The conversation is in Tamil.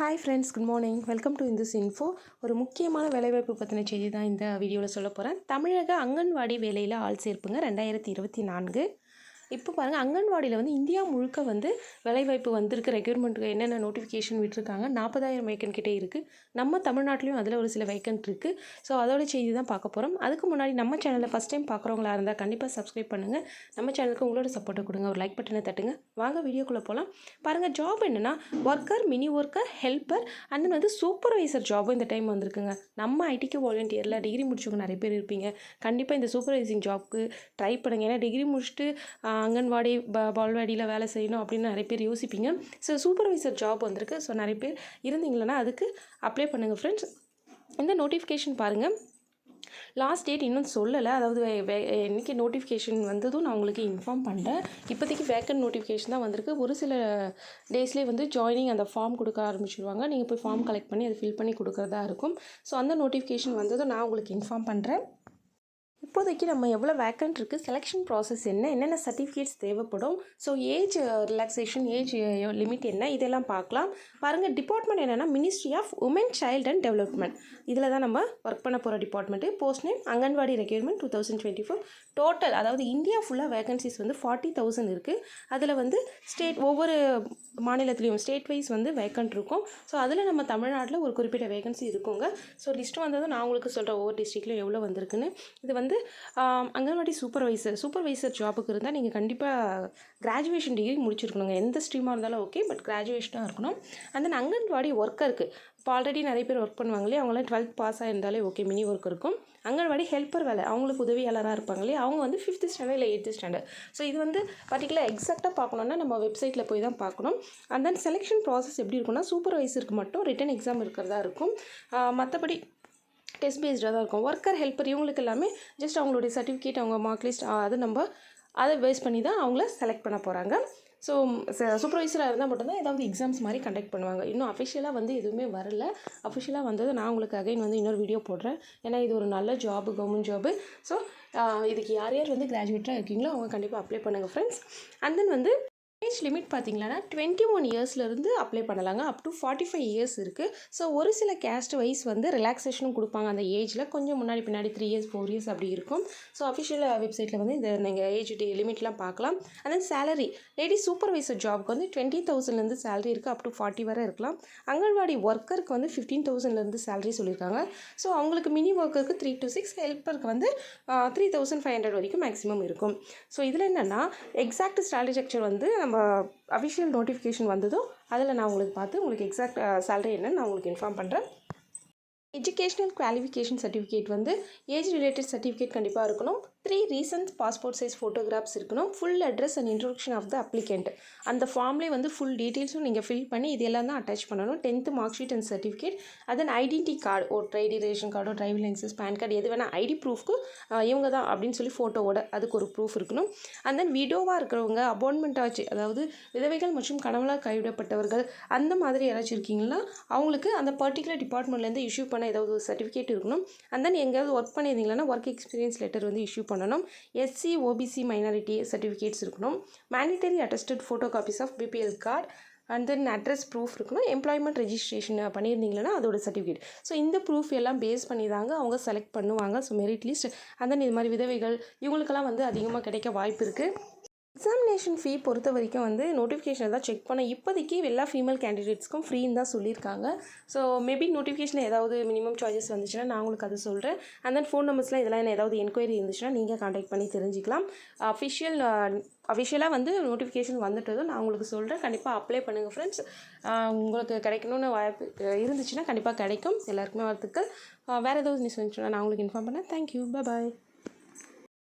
Hi friends good morning welcome to Indus Info ஒரு முக்கியமான வேலைவாய்ப்பு பற்றின செய்தி தான் இந்த வீடியோவில் சொல்ல போகிறேன் தமிழக அங்கன்வாடி வேலையில் ஆள் சேர்ப்புங்க ரெண்டாயிரத்தி இருபத்தி நான்கு. இப்போ பாருங்கள் அங்கன்வாடியில் வந்து இந்தியா முழுக்க வந்து வேலைவாய்ப்பு வந்திருக்கு. ரெக்யூர்மெண்ட்டுக்கு என்னென்ன நோட்டிஃபிகேஷன் விட்டுருக்காங்க? நாற்பதாயிரம் வேக்கன் கிட்டே இருக்குது நம்ம தமிழ்நாட்டிலையும் அதில் ஒரு சில வேக்கன்ட் இருக்குது ஸோ அதோட செய்தி தான் பார்க்க போகிறோம் அதுக்கு முன்னாடி நம்ம சேனலில் ஃபஸ்ட் டைம் பார்க்குறவங்களா இருந்தால் கண்டிப்பாக சப்ஸ்கிரைப் பண்ணுங்கள் நம்ம சேனலுக்கு உங்களோட சப்போர்ட்டை கொடுங்க. ஒரு லைக் பட்டனை தட்டுங்க. வாங்க வீடியோக்குள்ளே போகலாம் பாருங்கள் ஜாப் என்னென்னா worker mini worker helper and then வந்து சூப்பர்வைசர் ஜாபும் இந்த டைம் வந்திருக்குங்க. நம்ம ஐடிக்கு வாலண்டியரில் டிகிரி முடிச்சவங்க நிறைய பேர் இருப்பீங்க. கண்டிப்பாக இந்த சூப்பர்வைசிங் ஜாப்க்கு ட்ரை பண்ணுங்கள் ஏன்னா டிகிரி முடிச்சுட்டு அங்கன்வாடி ப பால்வாடியில் வேலை செய்யணும் அப்படின்னு நிறைய பேர் யோசிப்பீங்க. ஸோ சூப்பர்வைசர் ஜாப் வந்திருக்கு. ஸோ நிறைய பேர் இருந்தீங்களன்னா அதுக்கு அப்ளை பண்ணுங்கள் ஃப்ரெண்ட்ஸ் இந்த நோட்டிஃபிகேஷன் பாருங்கள் லாஸ்ட் டேட் இன்னும் சொல்லலை. அதாவது வே இன்றைக்கி நோட்டிஃபிகேஷன் வந்ததும் நான் உங்களுக்கு இன்ஃபார்ம் பண்ணுறேன் இப்போதைக்கு வேக்கன்ட் நோட்டிஃபிகேஷன் தான் வந்திருக்கு. ஒரு சில டேஸ்லேயே வந்து ஜாயினிங் அந்த ஃபார்ம் கொடுக்க ஆரம்பிச்சிருவாங்க. நீங்கள் போய் ஃபார்ம் கலெக்ட் பண்ணி அதை ஃபில் பண்ணி கொடுக்குறதா இருக்கும். ஸோ அந்த நோட்டிஃபிகேஷன் வந்ததும் நான் உங்களுக்கு இன்ஃபார்ம் பண்ணுறேன் இப்போதைக்கு நம்ம எவ்வளோ வேக்கண்ட் இருக்குது செலெக்ஷன் ப்ராசஸ் என்ன என்னென்ன சர்டிஃபிகேட்ஸ் தேவைப்படும் so age relaxation age limit என்ன இதெல்லாம் பார்க்கலாம். பாருங்கள் டிபார்ட்மெண்ட் என்னென்னா ministry of women child and development இதில் தான் நம்ம ஒர்க் பண்ண போகிற department post name anganwadi recruitment two thousand twenty four total அதாவது இந்தியா ஃபுல்லாக வேகன்சிஸ் வந்து ஃபார்ட்டி தௌசண்ட் இருக்குது அதில் வந்து ஸ்டேட் ஒவ்வொரு மாநிலத்துலேயும் ஸ்டேட் வைஸ் வந்து வேக்கண்ட் இருக்கும். ஸோ அதில் நம்ம தமிழ்நாட்டில் ஒரு குறிப்பிட்ட வேகன்சி இருக்குங்க. ஸோ லிஸ்ட்டு வந்ததும் நான் உங்களுக்கு சொல்கிறேன் ஒவ்வொரு டிஸ்ட்ரிக்ட்லையும் எவ்வளோ வந்திருக்குன்னு. இது வந்து வந்து அங்கன்வாடி சூப்பர்வைசர் சூப்பர்வைசர் ஜாபுக்கு இருந்தால் நீங்கள் கண்டிப்பாக கிராஜுவேஷன் டிகிரி முடிச்சிருக்கணுங்க. எந்த ஸ்ட்ரீமாக இருந்தாலும் ஓகே பட் கிராஜுவேஷனாக இருக்கணும். அண்ட் தென் அங்கன்வாடி ஒர்க்கருக்கு இப்போ ஆல்ரெடி நிறைய பேர் ஒர்க் பண்ணுவாங்களே அவங்களாம் டுவெல்த் பாஸ் ஆகிருந்தாலே ஓகே மினி ஒர்க் இருக்கும். அங்கன்வாடி ஹெல்ப்பர் வேலை அவங்களுக்கு உதவியாளராக இருப்பாங்களே அவங்க வந்து ஃபிஃப்த் ஸ்டாண்டர்ட் இல்லை எயித்து ஸ்டாண்டர்ட். ஸோ இது வந்து பர்டிகுலர் எக்ஸாக்டாக பார்க்கணுன்னா நம்ம வெப்சைட்டில் போய் தான் பார்க்கணும். அண்ட் தென் செலெக்ஷன் ப்ராசஸ் எப்படி இருக்குன்னா சூப்பர்வைசருக்கு மட்டும் ரிட்டன் எக்ஸாம் இருக்கிறதா இருக்கும். மற்றபடி டெஸ்ட் பேஸ்டாக தான் இருக்கும். ஒர்க்கர் ஹெல்ப்பர் இவங்களுக்கு எல்லாமே ஜஸ்ட் அவங்களுடைய சர்டிஃபிகேட் அவங்க மார்க் லிஸ்ட் அது நம்ம அதை பேஸ் பண்ணி தான் அவங்கள செலக்ட் பண்ண போகிறாங்க ஸோ சூப்பர்வைசராக இருந்தால் மட்டும்தான் ஏதாவது எக்ஸாம்ஸ் மாதிரி கண்டக்ட் பண்ணுவாங்க. இன்னும் அஃபிஷியலாக வந்து எதுவுமே வரல. அஃபிஷியலாக வந்தது நான் உங்களுக்கு அகைன் வந்து இன்னொரு வீடியோ போடுறேன். ஏன்னா இது ஒரு நல்ல ஜாபு கவர்மெண்ட் ஜாபு ஸோ இதுக்கு யார் யார் வந்து கிராஜுவேட்டாக இருக்கீங்களோ அவங்க கண்டிப்பாக அப்ளை பண்ணுங்கள் ஃப்ரெண்ட்ஸ் அண்ட் தென் வந்து ஏஜ் லிமிட் பார்த்தீங்கன்னா டுவெண்ட்டி ஒன் இயர்ஸ்லேருந்து அப்ளை பண்ணலாங்க. Up to forty five years இருக்குது ஸோ ஒரு சில கேஸ்ட் வைஸ் வந்து ரிலாக்ஸேஷனும் கொடுப்பாங்க. அந்த ஏஜில் கொஞ்சம் முன்னாடி பின்னாடி த்ரீ இயர்ஸ் ஃபோர் இயர்ஸ் அப்படி இருக்கும். ஸோ அஃபிஷியல் வெப்சைட்டில் வந்து இந்த நீங்கள் ஏஜ் டே லிமிட்லாம் பார்க்கலாம். And then salary lady supervisor ஜாப்க்கு வந்து டுவெண்ட்டி தௌசண்ட்லேருந்து சேலரி இருக்குது அப் டு ஃபார்ட்டி வரை இருக்கலாம். அங்கன்வாடி ஒர்க்கருக்கு வந்து ஃபிஃப்டீன் தௌசண்ட்லேருந்து சேலரி சொல்லியிருக்காங்க. ஸோ அவங்களுக்கு மினி ஒர்க்கருக்கு த்ரீ டு சிக்ஸ் ஹெல்ப்பருக்கு வந்து த்ரீ தௌசண்ட் ஃபைவ் ஹண்ட்ரட் வரைக்கும் மேக்ஸிமம் இருக்கும். ஸோ இதில் என்னென்னா எக்ஸாக்ட் சேலரி ஸ்ட்ரக்சர் வந்து நம்ம அஃபிஷியல் நோட்டிஃபிகேஷன் வந்ததோ அதில் நான் உங்களுக்கு பார்த்து உங்களுக்கு எக்ஸாக்ட் சேலரி என்னன்னு நான் உங்களுக்கு இன்ஃபார்ம் பண்ணுறேன் எஜுகேஷ்னல் குவாலிஃபிகேஷன் சர்டிஃபிகேட் வந்து ஏஜ் ரிலேட்டட் சர்டிஃபிகேட் கண்டிப்பாக இருக்கணும். Three recent passport size photographs இருக்கணும். Full address and introduction of the applicant அந்த ஃபார்ம்லேயே வந்து ஃபுல் டீட்டெயில்ஸும் நீங்கள் ஃபில் பண்ணி இது எல்லாம் தான் அட்டாச் பண்ணணும். Tenth mark sheet and certificate அதன் ஐடென்டி கார்டு ஒரு ஐடி ரேஷன் கார்டோ டிரைவிங் லைசன்ஸ் பேன் கார்டு எது வேணால் ஐடி ப்ரூஃப்க்கு இவங்க தான் அப்படின்னு சொல்லி ஃபோட்டோவோட அதுக்கு ஒரு ப்ரூஃப் இருக்கணும். அண்ட் தென் விடோவாக இருக்கிறவங்க அப்பாயின்மெண்ட் ஆச்சு. அதாவது விதவைகள் மற்றும் கணவனாக கைவிடப்பட்டவர்கள் அந்த மாதிரி யாராச்சும் இருக்கீங்களா? அவங்களுக்கு அந்த பர்டிகுலர் டிபார்ட்மெண்ட்லேருந்து இஷ்யூ பண்ண ஏதாவது ஒரு சர்டிஃபிகேட் இருக்கணும். அண்ட் தென் எங்கேயாவது ஒர்க் பண்ணியிருந்தீங்கன்னா ஒர்க் எக்ஸ்பீரியன்ஸ் லெட்டர் வந்து இஷ்யூ பண்ணணும். எஸ்சி ஓபிசி மைனாரிட்டி சர்டிஃபிகேட்ஸ் இருக்கணும். Mandatory attested photo copies of BPL card and then address proof இருக்கணும். எம்ப்ளாய்மெண்ட் ரெஜிஸ்ட்ரேஷன் பண்ணியிருந்தீங்கன்னா அதோட சர்டிஃபிகேட் ஸோ இந்த ப்ரூஃப் எல்லாம் பேஸ் பண்ணி தாங்க அவங்க செலக்ட் பண்ணுவாங்க. So merit list and then இது மாதிரி விதவைகள் இவங்களுக்கெல்லாம் வந்து அதிகமாக கிடைக்க வாய்ப்பு இருக்குது எக்ஸாமினேஷன் ஃபீ பொறுத்த வரைக்கும் வந்து நோட்டிஃபிகேஷன் தான் செக் பண்ண. இப்போதைக்கு எல்லா ஃபீமேல் கேண்டிடேட்ஸ்க்கும் ஃப்ரீன்னு தான் சொல்லியிருக்காங்க. ஸோ மேபி நோட்டிஃபிகேஷனில் ஏதாவது மினிமம் சார்ஜஸ் வந்துச்சுன்னா நான் உங்களுக்கு அது சொல்கிறேன் அண்ட் தென் ஃபோன் நம்பர்ஸ்லாம் இதெல்லாம் என்ன ஏதாவது என்கொயரி இருந்துச்சுன்னா நீங்கள் காண்டாக்ட் பண்ணி தெரிஞ்சிக்கலாம். அஃபிஷியல் அஃபிஷியலாக வந்து நோட்டிஃபிகேஷன் வந்துட்டதும் நான் உங்களுக்கு சொல்கிறேன் கண்டிப்பாக அப்ளை பண்ணுங்கள் ஃப்ரெண்ட்ஸ் உங்களுக்கு கிடைக்கணும்னு வாய்ப்பு இருந்துச்சுன்னா கண்டிப்பாக கிடைக்கும். எல்லாருக்குமே வாழ்த்துக்கள். வேறு ஏதாவது நியூஸ் வந்துச்சுன்னா நான் உங்களுக்கு இன்ஃபார்ம் பண்ணேன். Thank you bye